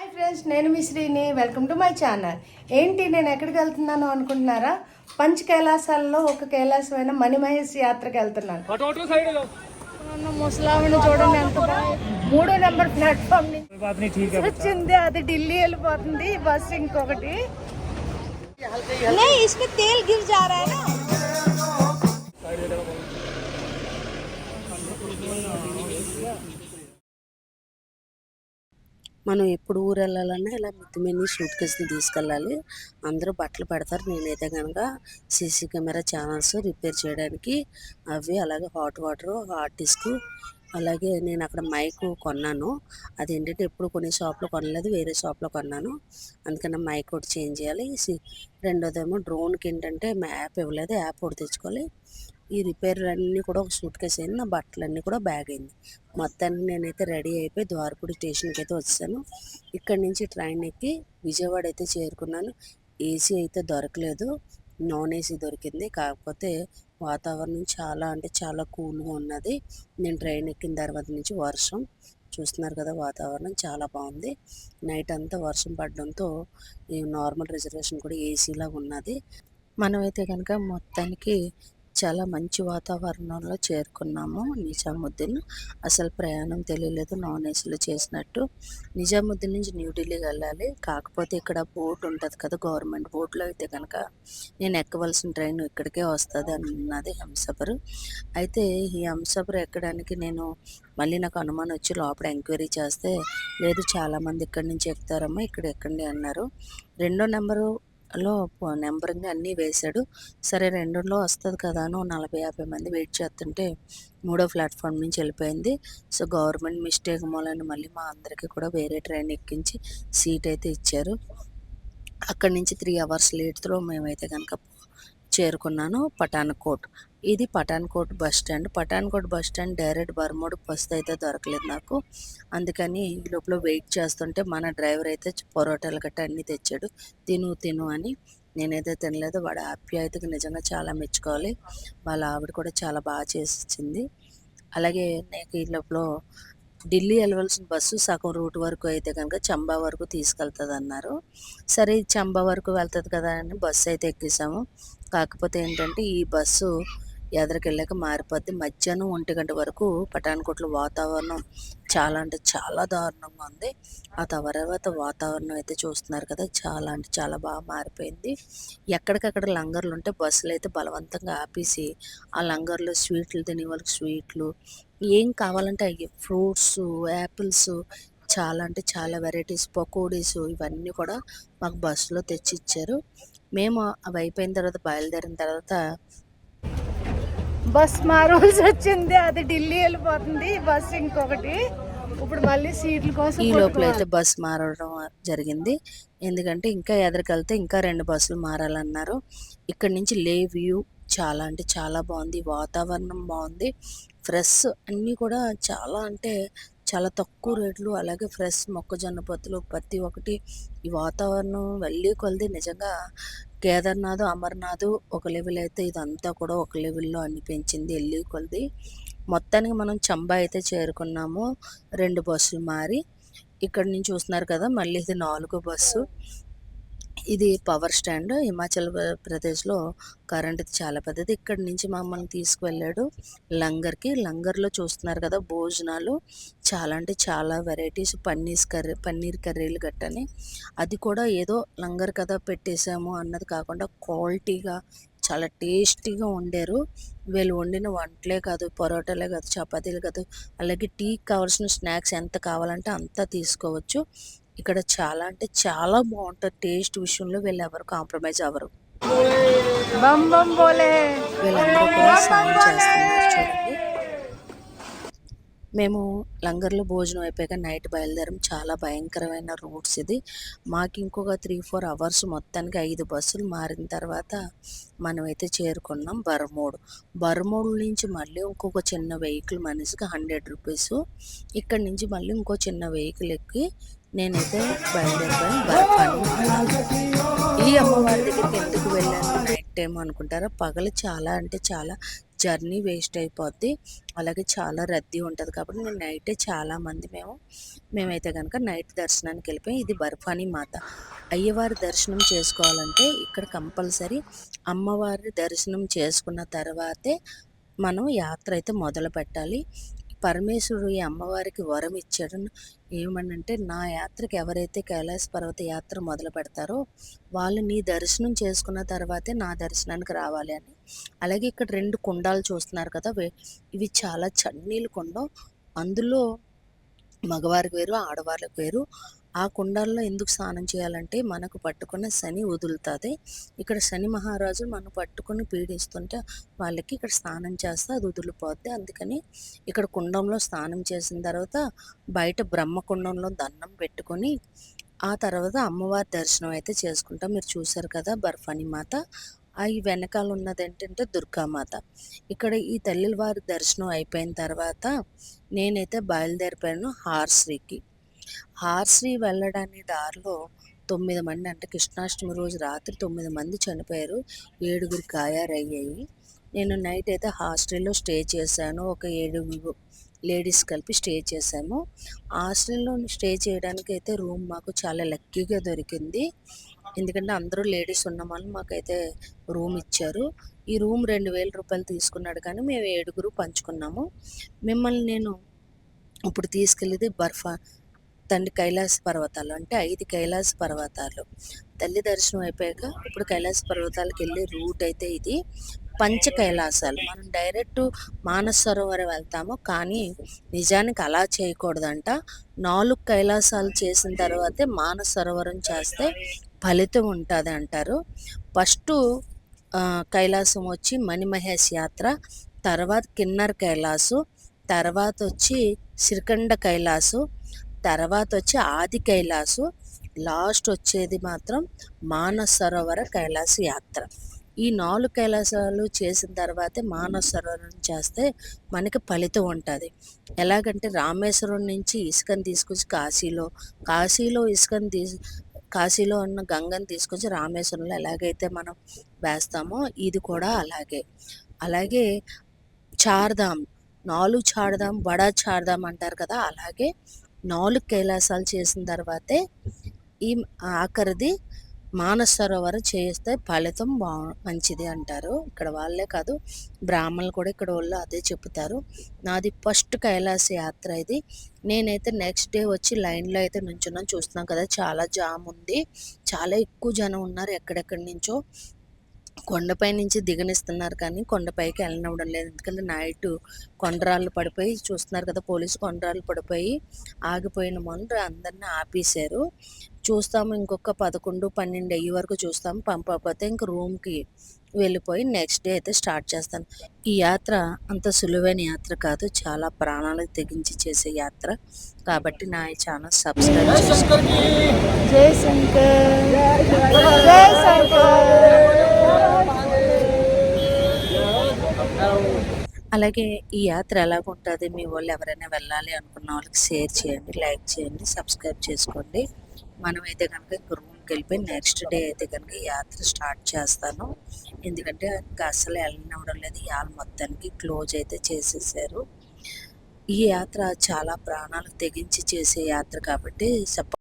Hi friends నేను మీ Srini. Welcome to my channel. ఏంటి నేను ఎక్కడికి వెళ్తున్నాను అనుకుంటున్నారా? పంచ కైలాసాల్లో ఒక కైలాసమైన మణిమహేష్ యాత్రకు వెళ్తున్నాను. ముసలావిని చూడండి ఎంత మూడో నెంబర్ ప్లాట్ఫామ్ వచ్చింది అది ఢిల్లీ వెళ్ళిపోతుంది. బస్ ఇంకొకటి. తేల్ గిర్ జారా మనం ఎప్పుడు ఊరు వెళ్ళాలన్నా ఇలా మిత్తిమిని షూట్ కేసులు తీసుకెళ్ళాలి. అందరూ బట్టలు పెడతారు. నేనైతే కనుక సీసీ కెమెరా ఛానల్స్ రిపేర్ చేయడానికి అవి అలాగే హాట్ వాటర్ హాట్ డిస్క్ అలాగే నేను అక్కడ మైక్ కొన్నాను. అది ఏంటంటే ఎప్పుడు కొన్ని షాప్లో కొనలేదు వేరే షాప్లో కొన్నాను. అందుకని మైక్ ఒకటి చేంజ్ చేయాలి. సి- రెండోదేమో డ్రోన్కి ఏంటంటే యాప్ ఇవ్వలేదు. యాప్ ఒకటి తెచ్చుకోవాలి. ఈ రిపేర్ అన్నీ కూడా ఒక సూట్ కేసు అయింది. నా బట్టలన్నీ కూడా బ్యాగ్ అయింది. మొత్తానికి నేనైతే రెడీ అయిపోయి ద్వారపూడి స్టేషన్కి అయితే వచ్చాను. ఇక్కడి నుంచి ట్రైన్ ఎక్కి విజయవాడ అయితే చేరుకున్నాను. ఏసీ అయితే దొరకలేదు. నాన్ ఏసీ దొరికింది. కాకపోతే వాతావరణం చాలా అంటే చాలా కూల్గా ఉన్నది. నేను ట్రైన్ ఎక్కిన తర్వాత నుంచి వర్షం. చూస్తున్నారు కదా వాతావరణం చాలా బాగుంది. నైట్ అంతా వర్షం పడడంతో ఈ నార్మల్ రిజర్వేషన్ కూడా ఏసీలా ఉన్నది. మనమైతే కనుక మొత్తానికి చాలా మంచి వాతావరణంలో చేరుకున్నాము. నిజాముద్దీన్ అసలు ప్రయాణం తెలియలేదు. నాన్ ఏసీలో చేసినట్టు నిజాముద్దీన్ నుంచి న్యూఢిల్లీకి వెళ్ళాలి. కాకపోతే ఇక్కడ బోట్ ఉంటుంది కదా గవర్నమెంట్ బోట్లో అయితే కనుక నేను ఎక్కవలసిన ట్రైన్ ఇక్కడికే వస్తుంది అన్నది హంసఫర్. అయితే ఈ హంసఫర్ ఎక్కడానికి నేను మళ్ళీ నాకు అనుమానం వచ్చి లోపల ఎంక్వైరీ చేస్తే లేదు చాలామంది ఇక్కడి నుంచి ఎక్కుతారమ్మా ఇక్కడ ఎక్కండి అన్నారు. రెండో నెంబరు లో నెంబరింగ్ అన్నీ వేశాడు. సరే రెండులో వస్తుంది కదా అని నలభై యాభై మంది వెయిట్ చేస్తుంటే మూడో ప్లాట్ఫామ్ నుంచి వెళ్ళిపోయింది. సో గవర్నమెంట్ మిస్టేక్ మూలని మళ్ళీ మా అందరికీ కూడా వేరే ట్రైన్ ఎక్కించి సీట్ అయితే ఇచ్చారు. అక్కడి నుంచి త్రీ అవర్స్ లేట్తో మేమైతే కనుక చేరుకున్నాను పఠాన్కోట్. ఇది Pathankot bus stand. Pathankot bus stand direct బర్మోడ్ bus అయితే దొరకలేదు నాకు. అందుకని ఈ లోపల వెయిట్ చేస్తుంటే మన డ్రైవర్ అయితే పొరోటాలు గట్ట అన్నీ తెచ్చాడు. తిను తిను అని. నేనైతే తినలేదు. వాడు ఆప్యాయతకి నిజంగా చాలా మెచ్చుకోవాలి. వాళ్ళ ఆవిడ కూడా చాలా బాగా చేసి ఇచ్చింది అలాగే నాకు ఈ లోపల ఢిల్లీ వెళ్ళవలసిన బస్సు సగం రూట్ వరకు అయితే కనుక చంబా వరకు తీసుకెళ్తుంది అన్నారు సరే చంబా వరకు వెళ్తుంది కదా అని బస్సు అయితే ఎక్కేసాము. కాకపోతే ఏంటంటే ఈ బస్సు ఎదరికెళ్ళాక మారిపోద్ది. మధ్యాహ్నం ఒంటి గంట వరకు పఠాన్కోట్లో వాతావరణం చాలా అంటే చాలా దారుణంగా ఉంది. ఆ తర్వాత వాతావరణం అయితే చూస్తున్నారు కదా చాలా అంటే చాలా బాగా మారిపోయింది. ఎక్కడికక్కడ లంగర్లు ఉంటే బస్సులు అయితే బలవంతంగా ఆపేసి ఆ లంగర్లో స్వీట్లు తినే వాళ్ళకి స్వీట్లు ఏం కావాలంటే అవి ఫ్రూట్స్ యాపిల్స్ చాలా అంటే చాలా వెరైటీస్ పకోడీస్ ఇవన్నీ కూడా మాకు బస్సులో తెచ్చి ఇచ్చారు మేము అవి అయిపోయిన తర్వాత బయలుదేరిన తర్వాత బస్ మారవలసి వచ్చింది అది ఢిల్లీ వెళ్ళిపోతుంది ఈ బస్సు ఇంకొకటి. ఇప్పుడు మళ్ళీ సీట్ల కోసం ఈ లోపల అయితే. బస్ మారడం జరిగింది. ఎందుకంటే ఇంకా ఎదరికెళ్తే ఇంకా రెండు బస్సులు మారాలన్నారు. ఇక్కడ నుంచి లే వ్యూ చాలా అంటే చాలా బాగుంది. వాతావరణం బాగుంది. ఫ్రెష్ అన్నీ కూడా చాలా అంటే చాలా తక్కువ రేట్లు అలాగే ఫ్రెష్ మొక్కజొన్న పొత్తులు ప్రతి ఒక్కటి ఈ వాతావరణం వెళ్ళి కొలిది నిజంగా కేదార్నాథ్ అమర్నాథ్ ఒక లెవెల్ అయితే ఇదంతా కూడా ఒక లెవెల్లో అనిపించింది వెళ్ళి కొలిది. మొత్తానికి మనం చంబా అయితే చేరుకున్నాము. రెండు బస్సులు మారి. ఇక్కడ నుంచి చూస్తున్నారు కదా మళ్ళీ ఇది నాలుగో బస్సు. ఇది పవర్ స్టాండ్. హిమాచల్ ప్ర- ప్రదేశ్లో కరెంట్ చాలా పెద్దది. ఇక్కడ నుంచి మమ్మల్ని తీసుకువెళ్ళాడు లంగర్కి. లంగర్లో చూస్తున్నారు కదా భోజనాలు. చాలా అంటే చాలా వెరైటీస్. పన్నీర్ కర్రీ పన్నీర్ కర్రీలు గట్టని. అది కూడా ఏదో లంగర్ కదా పెట్టేశాము అన్నది కాకుండా క్వాలిటీగా చాలా టేస్టీగా వండారు. వీళ్ళు వండిన వంటలే కాదు పరోటాలే కాదు చపాతీలు కాదు అలాగే టీకి కావాల్సిన స్నాక్స్ ఎంత కావాలంటే అంతా తీసుకోవచ్చు. ఇక్కడ చాలా అంటే చాలా బాగుంటుంది. టేస్ట్ విషయంలో వీళ్ళు ఎవరు కాంప్రమైజ్ అవ్వరు. వీళ్ళందరూ కూడా చేస్తున్నారు చూడండి. మేము లంగర్లో భోజనం అయిపోయాక నైట్ బయలుదేరం. చాలా భయంకరమైన రూట్స్ ఇది. మాకు ఇంకొక త్రీ ఫోర్ అవర్స్ మొత్తానికి ఐదు బస్సులు మారిన తర్వాత మనమైతే చేరుకున్నాం బర్మోడ్. బర్మోడ్ నుంచి మళ్ళీ ఇంకొక చిన్న వెహికల్ మనిషికి హండ్రెడ్ రూపీస్. ఇక్కడ నుంచి మళ్ళీ ఇంకో చిన్న వెహికల్ ఎక్కి నేనైతే బయలుదేరిపోయాను బర్ఫాని ఈ అమ్మవారి దగ్గరికి ఎందుకు వెళ్ళాను? నైట్ టైం అనుకుంటారా? పగలు చాలా అంటే చాలా జర్నీ వేస్ట్ అయిపోద్ది. అలాగే చాలా రద్దీ ఉంటుంది కాబట్టి నేను నైటే చాలామంది మేము మేమైతే కనుక నైట్ దర్శనానికి వెళ్ళిపోయి. ఇది బర్ఫానీ మాత. అయ్యవారి దర్శనం చేసుకోవాలంటే ఇక్కడ కంపల్సరీ అమ్మవారి దర్శనం చేసుకున్న తర్వాతే మనం యాత్ర అయితే మొదలు పెట్టాలి పరమేశ్వరుడు ఈ అమ్మవారికి వరం ఇచ్చాడు. ఏమనంటే నా యాత్రకి ఎవరైతే కైలాస పర్వత యాత్ర మొదలు పెడతారో వాళ్ళు నీ దర్శనం చేసుకున్న తర్వాతే నా దర్శనానికి రావాలి అని. అలాగే ఇక్కడ రెండు కుండాలు చూస్తున్నారు కదా ఇవి చాలా చన్నీళ్ళు కుండం. అందులో మగవారికి వేరు ఆడవారికి వేరు. ఆ కుండాల్లో ఎందుకు స్నానం చేయాలంటే మనకు పట్టుకున్న శని వదులుతుంది. ఇక్కడ శని మహారాజు మనం పట్టుకొని పీడిస్తుంటే వాళ్ళకి ఇక్కడ స్నానం చేస్తే అది వదిలిపోద్ది. అందుకని ఇక్కడ కుండంలో స్నానం చేసిన తర్వాత బయట బ్రహ్మకుండంలో దండం పెట్టుకొని ఆ తర్వాత అమ్మవారి దర్శనం అయితే చేసుకుంటాం. మీరు చూసారు కదా బర్ఫాని మాత. ఈ వెనకాల ఉన్నది ఏంటంటే దుర్గామాత ఇక్కడ ఈ తల్లి వారి దర్శనం అయిపోయిన తర్వాత నేనైతే బయలుదేరిపోయాను హార్శ్రీకి హార్స్ని వెళ్ళడానికి దారిలో తొమ్మిది మంది అంటే కృష్ణాష్టమి రోజు రాత్రి తొమ్మిది మంది చనిపోయారు. ఏడుగురు గాయారయ్యాయి నేను నైట్ అయితే హాస్టల్లో స్టే చేశాను. ఒక ఏడుగురు లేడీస్ కలిపి స్టే చేశాము. హాస్టల్లో స్టే చేయడానికి అయితే రూమ్ మాకు చాలా లక్కీగా దొరికింది. ఎందుకంటే అందరూ లేడీస్ ఉన్నామని మాకైతే రూమ్ ఇచ్చారు. ఈ రూమ్ రెండు వేల రూపాయలు తీసుకున్నాడు కానీ మేము ఏడుగురు పంచుకున్నాము. మిమ్మల్ని నేను ఇప్పుడు తీసుకెళ్ళేది బర్ఫా తండ్రి కైలాస పర్వతాలు అంటే ఐదు కైలాస పర్వతాలు. తల్లి దర్శనం అయిపోయాక ఇప్పుడు కైలాస పర్వతాలకు వెళ్ళే రూట్ అయితే ఇది. పంచ కైలాసాలు. మనం డైరెక్ట్ మానసరోవర వెళ్తాము కానీ నిజానికి అలా చేయకూడదంట. నాలుగు కైలాసాలు చేసిన తర్వాతే మానసరోవరం చేస్తే ఫలితం ఉంటుంది అంటారు. ఫస్ట్ కైలాసం వచ్చి మణిమహేష్ యాత్ర తర్వాత కిన్నర్ కైలాసు తర్వాత వచ్చి శ్రీకండ కైలాసు తర్వాత వచ్చి ఆది కైలాసు లాస్ట్ వచ్చేది మాత్రం మానస సరోవర కైలాస యాత్ర. ఈ నాలుగు కైలాసాలు చేసిన తర్వాతే మానస సరోవరం చేస్తే మనకి ఫలితం ఉంటుంది. ఎలాగంటే రామేశ్వరం నుంచి ఇసుకని తీసుకొచ్చి కాశీలో కాశీలో ఇసుకని తీసు కాశీలో ఉన్న గంగని తీసుకొచ్చి రామేశ్వరంలో ఎలాగైతే మనం వేస్తామో ఇది కూడా అలాగే. అలాగే చార్ధామ్ నాలుగు చార్ధామ్ బడా చార్ధామ్ అంటారు కదా అలాగే నాలుగు కైలాసాలు చేసిన తర్వాతే ఈ ఆఖరిది మానసరోవరం చేస్తే ఫలితం బా మంచిది అంటారు. ఇక్కడ వాళ్ళే కాదు బ్రాహ్మణులు కూడా ఇక్కడ వాళ్ళు అదే చెప్తారు నాది ఫస్ట్ కైలాస యాత్ర ఇది. నేనైతే నెక్స్ట్ డే వచ్చి లైన్లో అయితే నుంచున్నాను. చూస్తున్నాం కదా చాలా జామ్ ఉంది. చాలా ఎక్కువ జనం ఉన్నారు ఎక్కడెక్కడి నుంచో. కొండపై నుంచి దిగనిస్తున్నారు కానీ కొండపైకి వెళ్ళనివ్వడం లేదు. ఎందుకంటే నైట్ కొండరాళ్ళు పడిపోయి చూస్తున్నారు కదా పోలీసు కొండరాళ్ళు పడిపోయి ఆగిపోయిన మొన్న అందరిని ఆపేశారు. చూస్తాము ఇంకొక పదకొండు పన్నెండు అయ్యే వరకు చూస్తాము. పంపకపోతే ఇంక రూమ్కి వెళ్ళిపోయి నెక్స్ట్ డే అయితే స్టార్ట్ చేస్తాను. ఈ యాత్ర అంత సులువైన యాత్ర కాదు చాలా ప్రాణాలకు తెగించి చేసే యాత్ర. కాబట్టి నా ఈ ఛానల్ సబ్స్క్రైబ్ చేసుకోండి జై శంకర్. జై శంకర్. అలాగే ఈ యాత్ర ఎలాగుంటుంది? మీ వాళ్ళు ఎవరైనా వెళ్ళాలి అనుకున్న వాళ్ళకి షేర్ చేయండి లైక్ చేయండి సబ్స్క్రైబ్ చేసుకోండి. మనమైతే కనుక ఇంక రూమ్కి వెళ్ళిపోయి నెక్స్ట్ డే అయితే కనుక యాత్ర స్టార్ట్ చేస్తాను. ఎందుకంటే ఇంకా అసలు వెళ్ళనివ్వడం లేదు. ఇవాళ మొత్తానికి క్లోజ్ అయితే చేసేసారు. ఈ యాత్ర చాలా ప్రాణాలు తెగించి చేసే యాత్ర కాబట్టి సపో